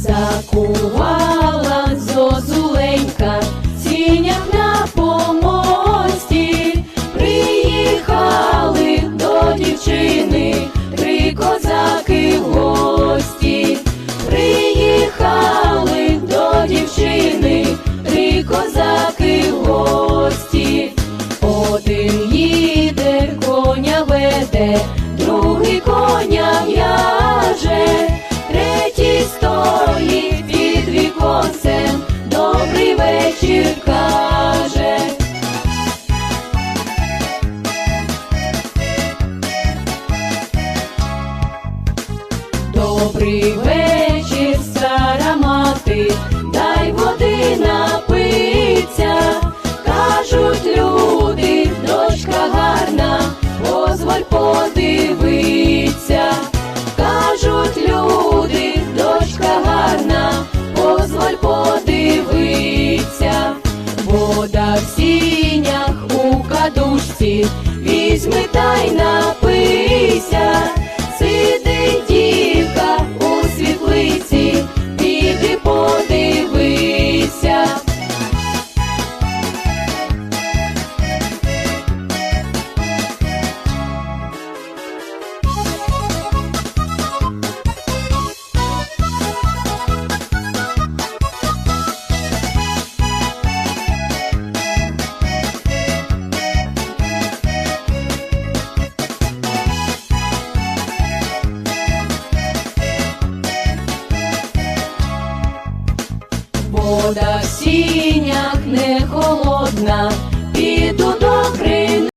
закувала зозуленька, сіням на помості, приїхали до дівчини, три козаки в гості, приїхали до дівчини, три козаки в гості, один їде, коня веде. вечір каже. Добрий вечір. в сінях у кадушці, візьми тайна. вода в сінях не холодна.